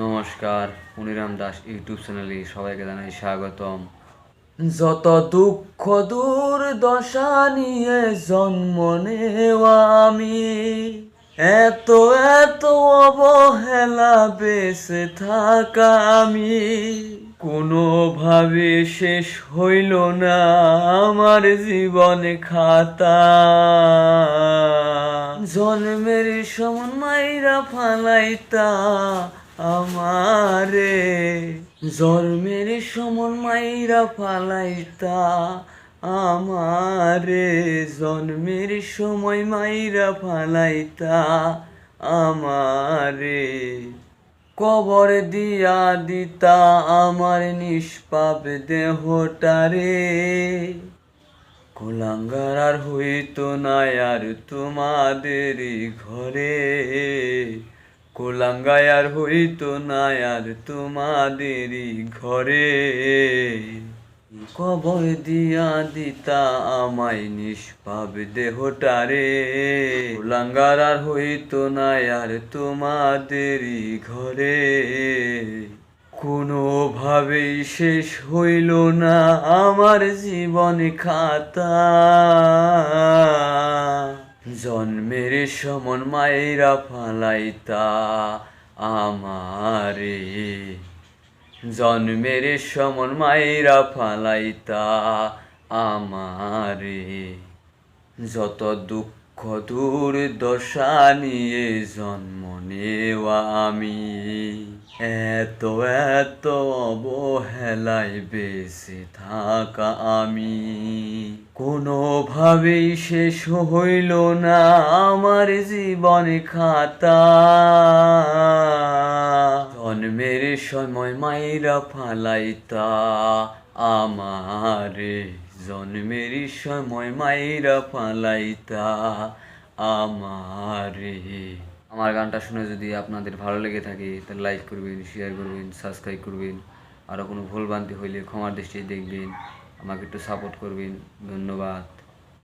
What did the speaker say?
নমস্কার পুনিরাম দাস ইউটিউব চ্যানেলে সবাইকে জানাই স্বাগতম। যত দুঃখ দুর্দশা নিয়ে জন্ম নেওয়া আমি, এত এত অবহেলা বেঁচে থাকা আমি, কোনোভাবে শেষ হইল না আমার জীবন খাতা। জন্মের মাইরা ফালাইতা আমারে জন্মের সমান মাইরা ফালাইতা, আমারে জন্মের সময় মাইরা ফালাইতা, আমারে কবর দিয়া দিতা, আমার নিষ্পাপ দেহটারে কুলাঙ্গার আর হইতো না আর তোমাদের ঘরে। কুলাঙ্গায় আর হইতো না আর তোমাদের ঘরে। কবর দিয়া দিতা আমায় নিষ্পাপ দেহটারে। কুলাঙ্গার আর হইতো না আর তোমাদের ঘরে। কোনোভাবেই শেষ হইল না আমার জীবন খাতা। জন্মের সমন মায়েরা ফালাইতা আমারে। জন্মের সমন মায়েরা ফালাইতা আমারে। যত দুঃখ দূর দশা নিয়ে জন্ম নেওয়া আমি। এত এত অবহেলায় বেঁচে থাকা আমি। কোনোভাবেই শেষ হইল না আমার জীবন খাতা। জন্মের সময় মাইরা ফালাইতা আমারে। জন্মের সময় মাইরা ফালাইতা আমারে। আমার গানটা শুনে যদি আপনাদের ভালো লেগে থাকে, তাহলে লাইক করবেন শেয়ার করবেন সাবস্ক্রাইব করবেন। আরও কোনো ভুলভ্রান্তি হইলে ক্ষমার দৃষ্টি দেখবেন। আমাকে একটু সাপোর্ট করবেন। ধন্যবাদ।